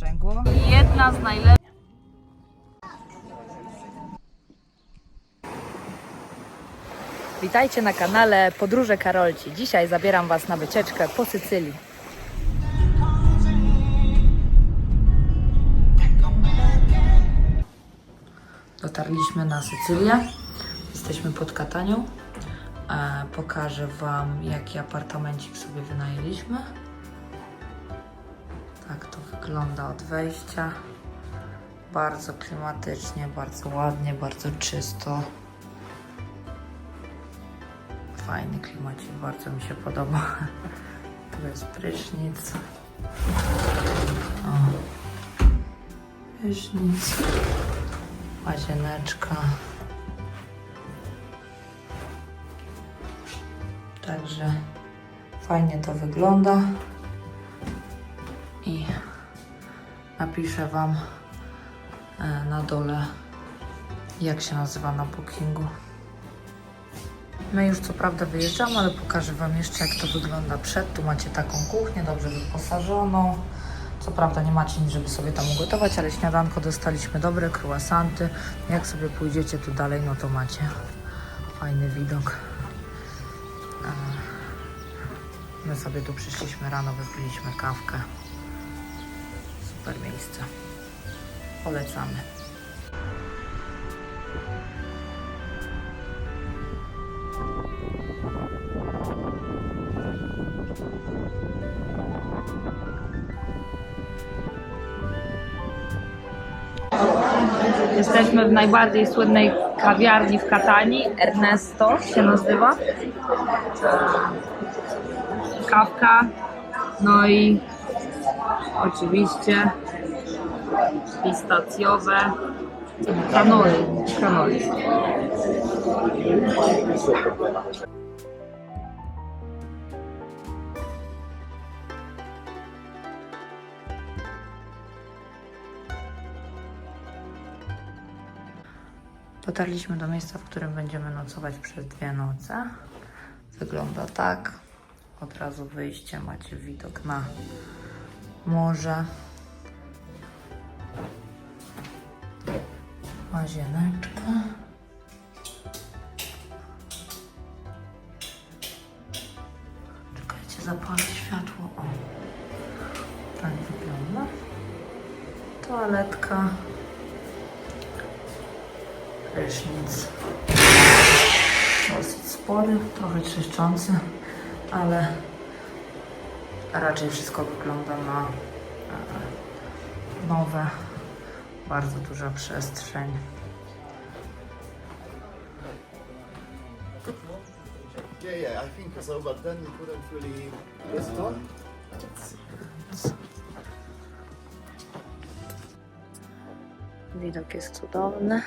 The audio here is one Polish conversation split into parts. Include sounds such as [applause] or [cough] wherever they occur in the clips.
sprzęgło. Jedna z najlepszych. Witajcie na kanale Podróże Karolci. Dzisiaj zabieram Was na wycieczkę po Sycylii. Dotarliśmy na Sycylię. Jesteśmy pod Katanią. E, pokażę Wam, jaki apartamencik sobie wynajęliśmy. Wygląda od wejścia. Bardzo klimatycznie, bardzo ładnie, bardzo czysto. Fajny klimacik, bardzo mi się podoba. [laughs] Tu jest prysznic. O. Prysznic. Łazieneczka. Także fajnie to wygląda. I napiszę Wam e, na dole, jak się nazywa na bookingu. My już co prawda wyjeżdżamy, ale pokażę Wam jeszcze jak to wygląda przed. Tu macie taką kuchnię, dobrze wyposażoną. Co prawda nie macie nic, żeby sobie tam ugotować, ale śniadanko dostaliśmy dobre, croissanty. Jak sobie pójdziecie tu dalej, no to macie fajny widok. E, My sobie tu przyszliśmy rano, wypiliśmy kawkę. Super miejsce. Polecamy. Jesteśmy w najbardziej słynnej kawiarni w Katanii. Ernesto się nazywa. Kawka. No i oczywiście pistacjowe kanoli. kanoli. Dotarliśmy do miejsca, w którym będziemy nocować przez dwie noce. Wygląda tak. Od razu wyjście macie widok na morze. Łazieneczka. Czekajcie, zapalę światło. O. Tak wygląda. Toaletka. Prysznic. Dosyć spory, trochę czyszczący, ale raczej wszystko wygląda na e, nowe. Bardzo duża przestrzeń. Yeah, yeah, I think so, but then we couldn't really restore. Widok jest cudowny.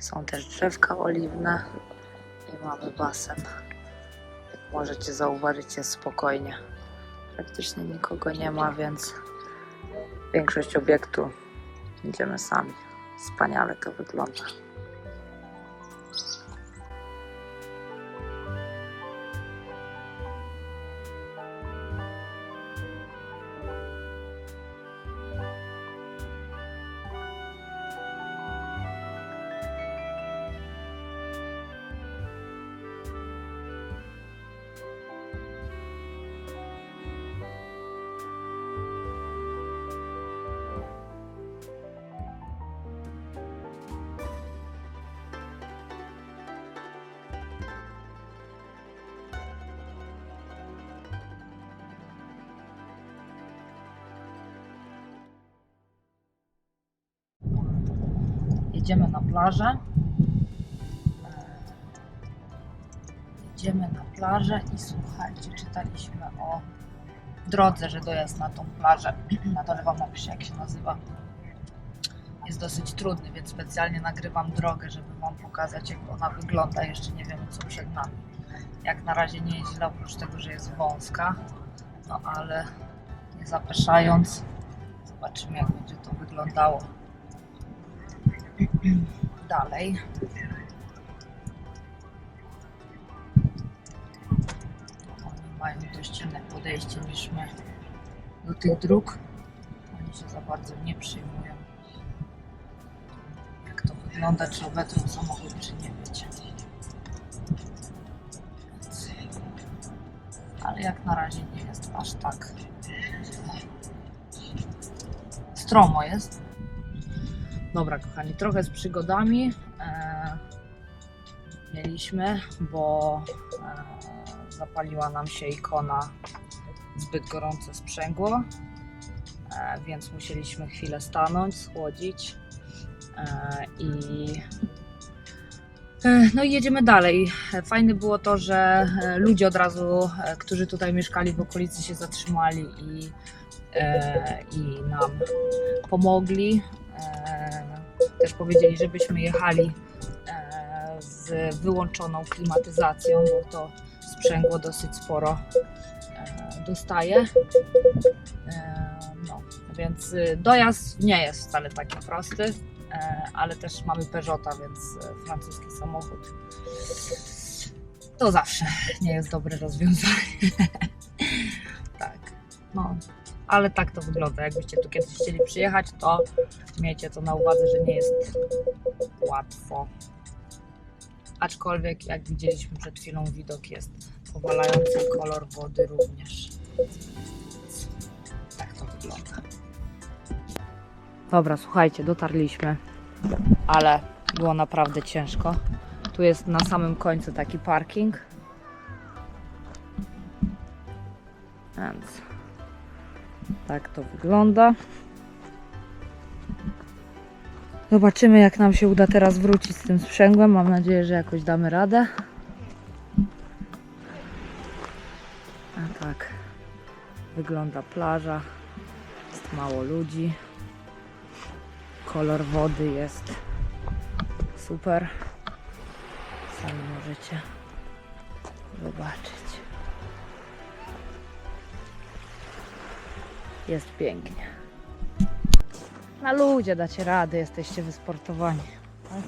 Są też drzewka oliwne i mamy basen. Możecie zauważyć, jest spokojnie. Praktycznie nikogo nie ma, więc większość obiektu idziemy sami. Wspaniale to wygląda. Jedziemy na plażę. Jedziemy na plażę i słuchajcie, czytaliśmy o drodze, że dojazd na tą plażę, [clears throat] na wam napiszę jak się nazywa, jest dosyć trudny, więc specjalnie nagrywam drogę, żeby wam pokazać jak ona wygląda. Jeszcze nie wiemy co przed nami. Jak na razie nie jest źle, oprócz tego, że jest wąska, no ale nie zapeszając, zobaczymy jak będzie to wyglądało dalej. Oni mają dość inne podejście niż my. do tych dróg. Oni się za bardzo nie przyjmują. Jak to wygląda, czy obetrą samochód, czy nie wiecie. Ale jak na razie nie jest aż tak stromo jest. Dobra, kochani, trochę z przygodami e, mieliśmy, bo e, zapaliła nam się ikona zbyt gorące sprzęgło, e, więc musieliśmy chwilę stanąć, schłodzić e, i e, no i jedziemy dalej. Fajne było to, że e, ludzie od razu, e, którzy tutaj mieszkali w okolicy się zatrzymali i, i nam pomogli. Też powiedzieli, żebyśmy jechali e, z wyłączoną klimatyzacją, bo to sprzęgło dosyć sporo e, dostaje. E, No, więc dojazd nie jest wcale taki prosty, ale też mamy Peugeota, więc francuski samochód to zawsze nie jest dobre rozwiązanie. [laughs] tak, no, ale tak to wygląda. Jakbyście tu kiedyś chcieli przyjechać, to miejcie to na uwadze, że nie jest łatwo. Aczkolwiek, jak widzieliśmy przed chwilą, widok jest powalający kolor wody również. Tak to wygląda. Dobra, słuchajcie, dotarliśmy, ale było naprawdę ciężko. Tu jest na samym końcu taki parking. Więc tak to wygląda. Zobaczymy, jak nam się uda teraz wrócić z tym sprzęgłem. Mam nadzieję, że jakoś damy radę. A tak wygląda plaża. Jest mało ludzi. Kolor wody jest super. Sami możecie zobaczyć. Jest pięknie. Na ludzie dacie radę, jesteście wysportowani. tak?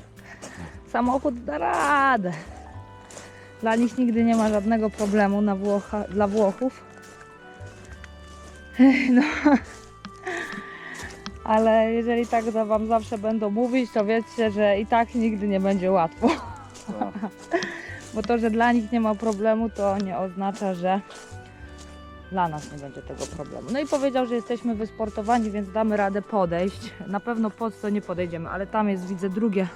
Samochód da radę. Dla nich nigdy nie ma żadnego problemu na Włocha, dla Włochów. No. Ale jeżeli tak za Wam zawsze będą mówić, to wiecie, że i tak nigdy nie będzie łatwo. Bo to, że dla nich nie ma problemu, to nie oznacza, że dla nas nie będzie tego problemu. No i powiedział, że jesteśmy wysportowani, więc damy radę podejść. Na pewno pod to nie podejdziemy, ale tam jest, widzę, drugie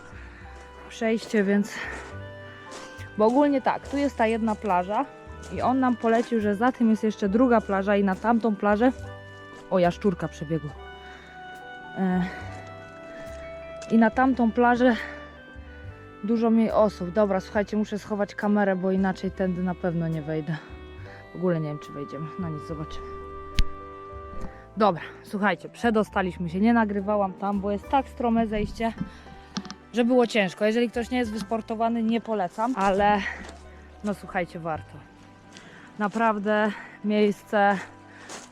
przejście, więc... Bo ogólnie tak, tu jest ta jedna plaża i on nam polecił, że za tym jest jeszcze druga plaża i na tamtą plażę... O, jaszczurka przebiegł. E, I na tamtą plażę dużo mniej osób. Dobra, słuchajcie, muszę schować kamerę, bo inaczej tędy na pewno nie wejdę. W ogóle nie wiem, czy wejdziemy. No nic, zobaczymy. Dobra, słuchajcie, przedostaliśmy się. Nie nagrywałam tam, bo jest tak strome zejście, że było ciężko. Jeżeli ktoś nie jest wysportowany, nie polecam, ale no słuchajcie, warto. Naprawdę miejsce,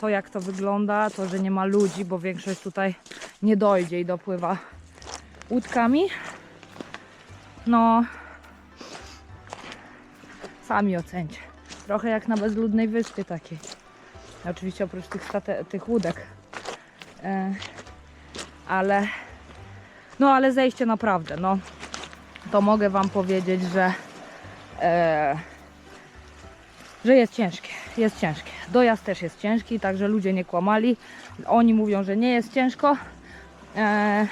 to jak to wygląda, to, że nie ma ludzi, bo większość tutaj nie dojdzie i dopływa łódkami. No, sami ocencie. Trochę jak na bezludnej wyspie takiej. Oczywiście oprócz tych, state- tych łódek. E, ale no ale zejście naprawdę, no to mogę Wam powiedzieć, że e, że jest ciężkie, jest ciężkie. Dojazd też jest ciężki, także ludzie nie kłamali. Oni mówią, że nie jest ciężko. E,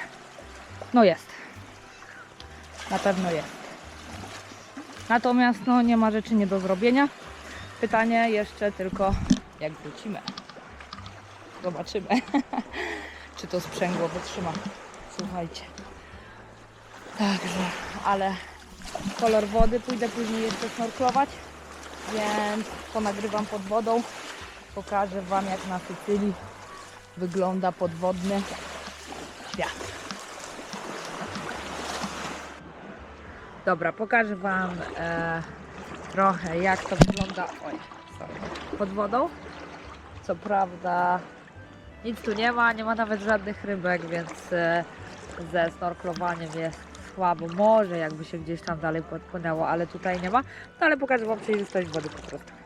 no jest. Na pewno jest. Natomiast no, nie ma rzeczy nie do zrobienia. Pytanie jeszcze tylko, jak wrócimy. Zobaczymy, [laughs] czy to sprzęgło wytrzyma. Słuchajcie. Także, ale kolor wody. Pójdę później jeszcze snorklować, więc ponagrywam pod wodą. Pokażę Wam, jak na Sycylii wygląda podwodny świat. Dobra, pokażę Wam e, trochę jak to wygląda oj, sorry, pod wodą. Co prawda nic tu nie ma, nie ma nawet żadnych rybek, więc e, ze snorklowaniem jest słabo. Może jakby się gdzieś tam dalej podpłynęło, ale tutaj nie ma. No ale pokażę Wam przejrzystość wody po prostu.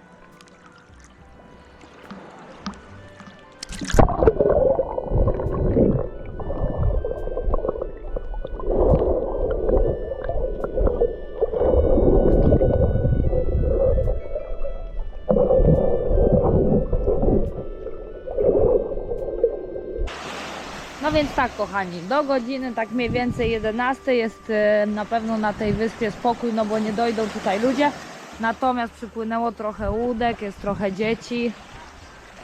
No więc tak, kochani, do godziny tak mniej więcej 11 jest e, na pewno na tej wyspie spokój, no bo nie dojdą tutaj ludzie. Natomiast przypłynęło trochę łódek, jest trochę dzieci.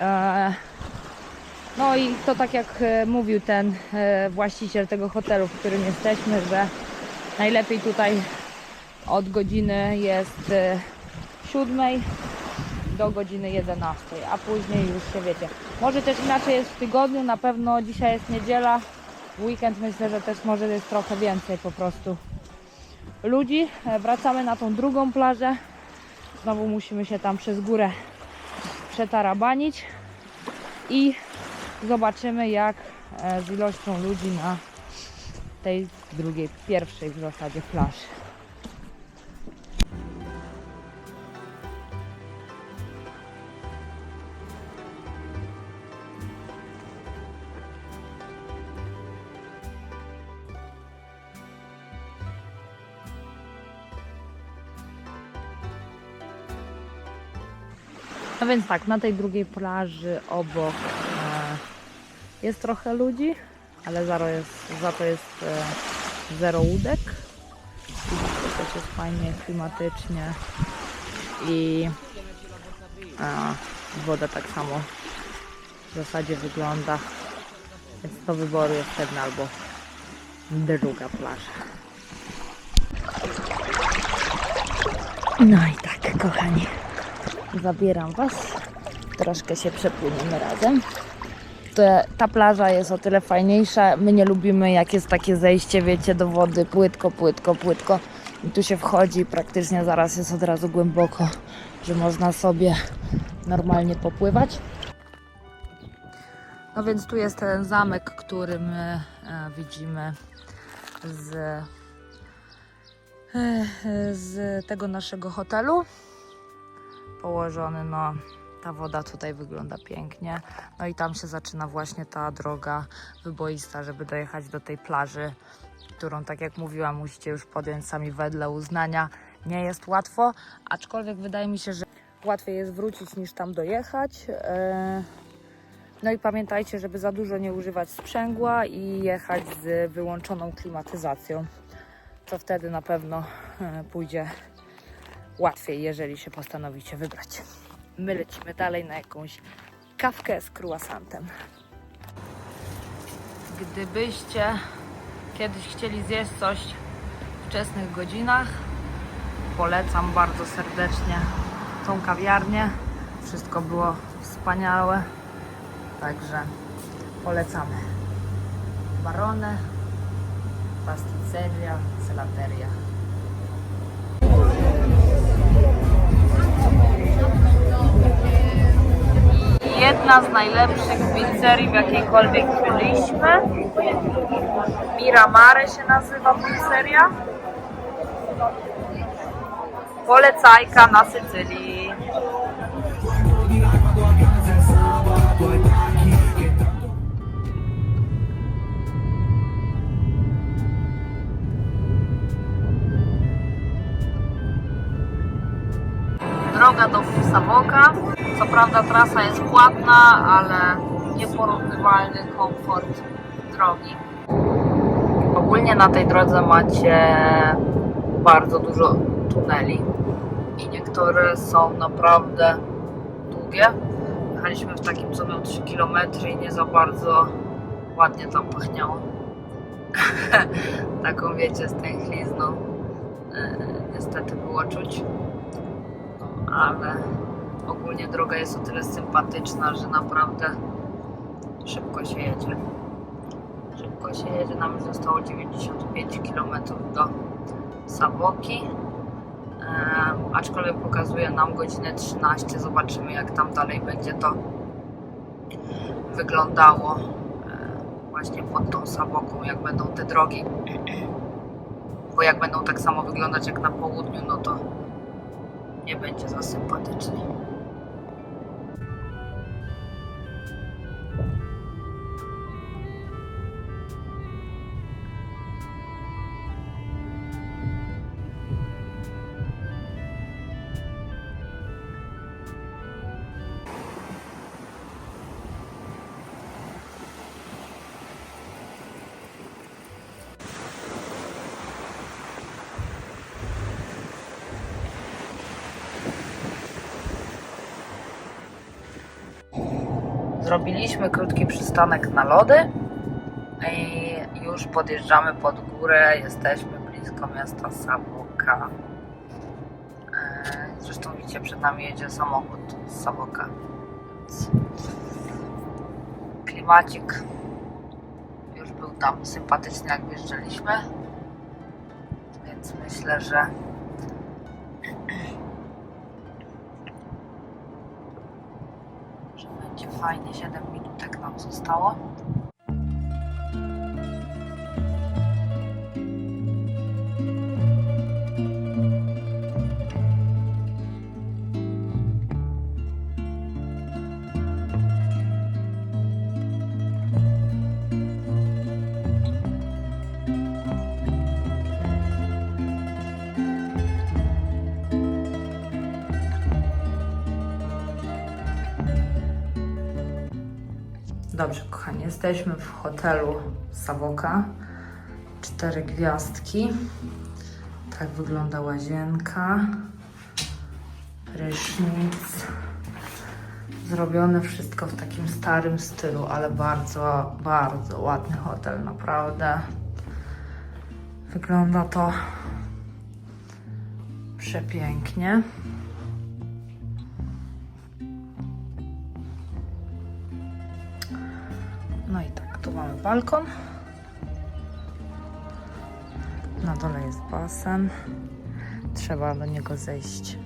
E, No i to tak jak e, mówił ten e, właściciel tego hotelu, w którym jesteśmy, że najlepiej tutaj od godziny jest 7 do godziny 11, a później już się wiecie. Może też inaczej jest w tygodniu, na pewno dzisiaj jest niedziela, w weekend myślę, że też może jest trochę więcej po prostu ludzi. E, Wracamy na tą drugą plażę. Znowu musimy się tam przez górę przetarabanić i zobaczymy jak e, z ilością ludzi na tej drugiej, pierwszej w zasadzie plaży. No więc tak, na tej drugiej plaży obok e, jest trochę ludzi, ale zaro jest, za to jest e, zero łódek. Widzicie, też jest fajnie, klimatycznie i e, woda tak samo w zasadzie wygląda. Więc do wyboru jest jedna albo druga plaża. No i tak, kochani zabieram Was. Troszkę się przepłyniemy razem. Te, ta plaża jest o tyle fajniejsza. My nie lubimy, jak jest takie zejście, wiecie, do wody płytko, płytko, płytko. I tu się wchodzi i praktycznie zaraz jest od razu głęboko, że można sobie normalnie popływać. No więc tu jest ten zamek, który my e, widzimy z, e, z tego naszego hotelu położony, no ta woda tutaj wygląda pięknie. No i tam się zaczyna właśnie ta droga wyboista, żeby dojechać do tej plaży, którą tak jak mówiłam, musicie już podjąć sami wedle uznania. Nie jest łatwo, aczkolwiek wydaje mi się, że łatwiej jest wrócić niż tam dojechać. E, No i pamiętajcie, żeby za dużo nie używać sprzęgła i jechać z wyłączoną klimatyzacją, co wtedy na pewno e, pójdzie łatwiej, jeżeli się postanowicie wybrać. My lecimy dalej na jakąś kawkę z croissantem. Gdybyście kiedyś chcieli zjeść coś w wczesnych godzinach, polecam bardzo serdecznie tą kawiarnię. Wszystko było wspaniałe, także polecamy. Barone, pasticceria, celateria. Jedna z najlepszych pizzerii, w jakiejkolwiek byliśmy. Miramare się nazywa pizzeria. Polecajka na Sycylii. Sawoka. Co prawda trasa jest płatna, ale nieporównywalny komfort drogi. Ogólnie na tej drodze macie bardzo dużo tuneli i niektóre są naprawdę długie. Jechaliśmy w takim, co miał 3 km i nie za bardzo ładnie tam pachniało. [laughs] Taką wiecie, stęchlizną e, niestety było czuć. No, ale ogólnie droga jest o tyle sympatyczna, że naprawdę szybko się jedzie. Szybko się jedzie, nam zostało 95 km do Sawoki. Ehm, aczkolwiek pokazuje nam godzinę 13. Zobaczymy jak tam dalej będzie to wyglądało e, właśnie pod tą Sawoką, jak będą te drogi. Bo jak będą tak samo wyglądać jak na południu, no to nie będzie za sympatycznie. Zrobiliśmy krótki przystanek na lody i już podjeżdżamy pod górę. Jesteśmy blisko miasta Sawoka. E, Zresztą widzicie, przed nami jedzie samochód z Sawoka. Więc Klimacik już był tam sympatyczny, jak wjeżdżaliśmy. Więc myślę, że fajnie. 7 minutek nam zostało. Dobrze, kochani, jesteśmy w hotelu Sawoka. Cztery gwiazdki. Tak wygląda łazienka. Prysznic. Zrobione wszystko w takim starym stylu, ale bardzo, bardzo ładny hotel, naprawdę. Wygląda to przepięknie. Balkon. Na dole jest basen. Trzeba do niego zejść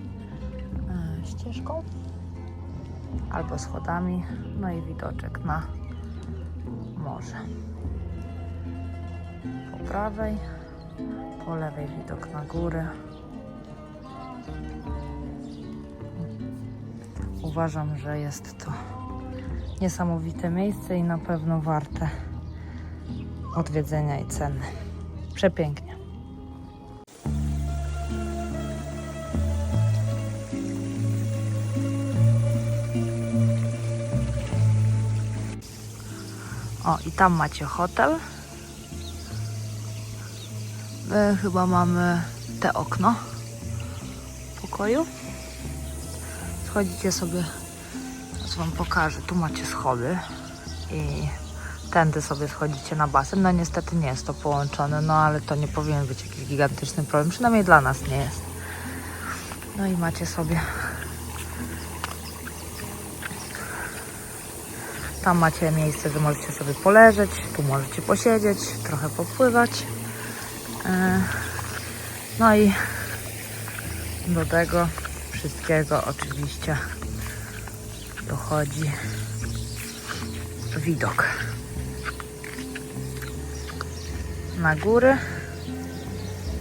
e, ścieżką albo schodami. No i widoczek na morze. Po prawej, po lewej widok na góry. Uważam, że jest to niesamowite miejsce i na pewno warte odwiedzenia i ceny. Przepięknie. O, i tam macie hotel. My chyba mamy te okno w pokoju. Schodzicie sobie Teraz wam pokażę. Tu macie schody i tędy sobie schodzicie na basen. No niestety nie jest to połączone, no ale to nie powinien być jakiś gigantyczny problem. Przynajmniej dla nas nie jest. No i macie sobie. Tam macie miejsce, że możecie sobie poleżeć, tu możecie posiedzieć, trochę popływać. E, No i do tego wszystkiego oczywiście dochodzi widok na góry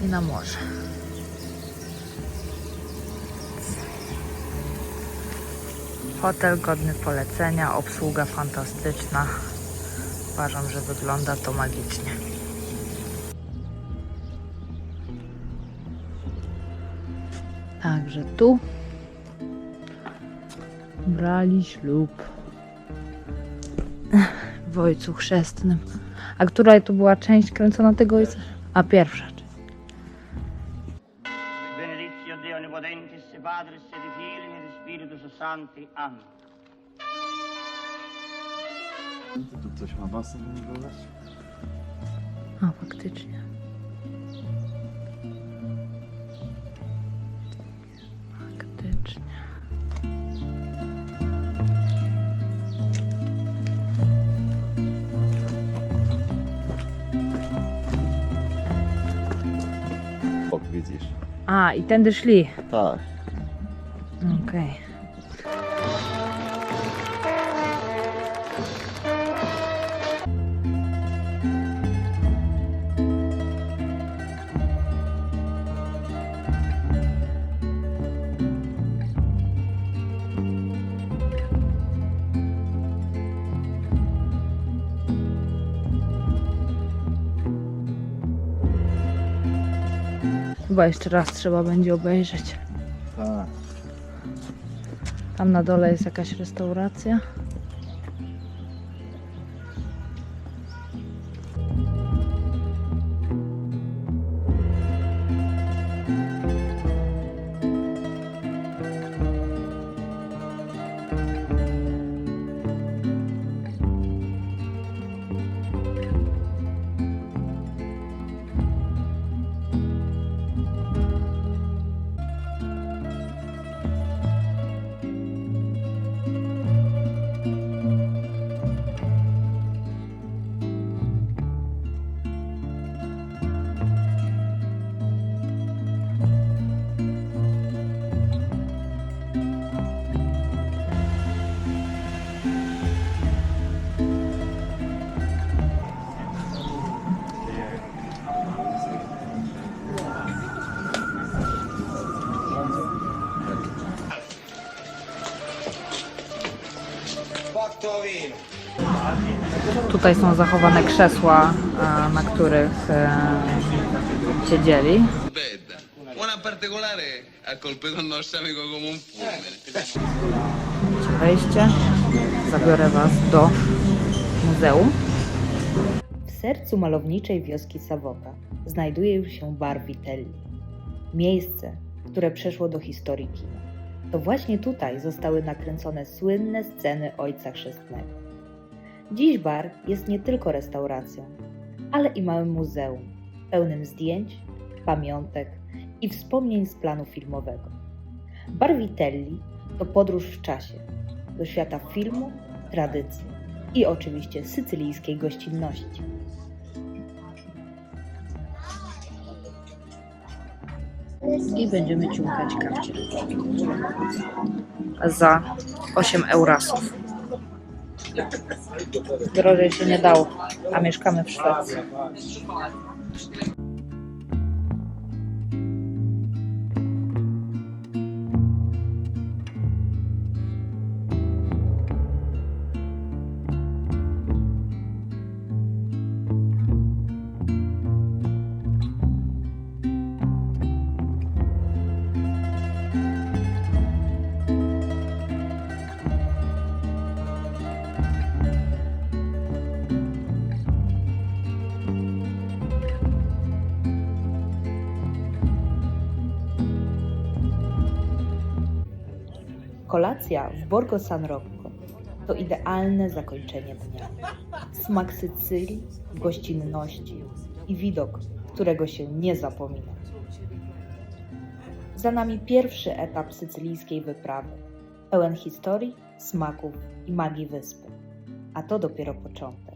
i na morze. Hotel godny polecenia, obsługa fantastyczna. Uważam, że wygląda to magicznie. Także tu brali ślub w ojcu chrzestnym. A która to była część kręcona tego ojca? A pierwsza część. Tu ktoś ma basen wyglądać? A. Faktycznie. Widzisz. A, i tędy szli. Tak. Okej. Chyba jeszcze raz trzeba będzie obejrzeć. Tak. Tam na dole jest jakaś restauracja. Tutaj są zachowane krzesła, e, na których e, siedzieli. Wejście. Zabiorę Was do muzeum. W sercu malowniczej wioski Savoca znajduje się bar Vitelli. Miejsce, które przeszło do historii kina. To właśnie tutaj zostały nakręcone słynne sceny Ojca Chrzestnego. Dziś bar jest nie tylko restauracją, ale i małym muzeum, pełnym zdjęć, pamiątek i wspomnień z planu filmowego. Bar Vitelli to podróż w czasie do świata filmu, tradycji i oczywiście sycylijskiej gościnności. I będziemy ciągać kapcie. Za 8 eurasów. Drożej się nie dało, a mieszkamy w Szwecji. Kolacja w Borgo San Rocco to idealne zakończenie dnia. Smak Sycylii, gościnności i widok, którego się nie zapomina. Za nami pierwszy etap sycylijskiej wyprawy, pełen historii, smaków i magii wyspy. A to dopiero początek.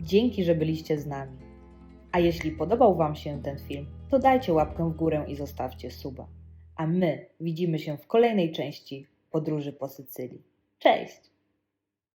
Dzięki, że byliście z nami. A jeśli podobał Wam się ten film, to dajcie łapkę w górę i zostawcie suba a my widzimy się w kolejnej części podróży po Sycylii. Cześć!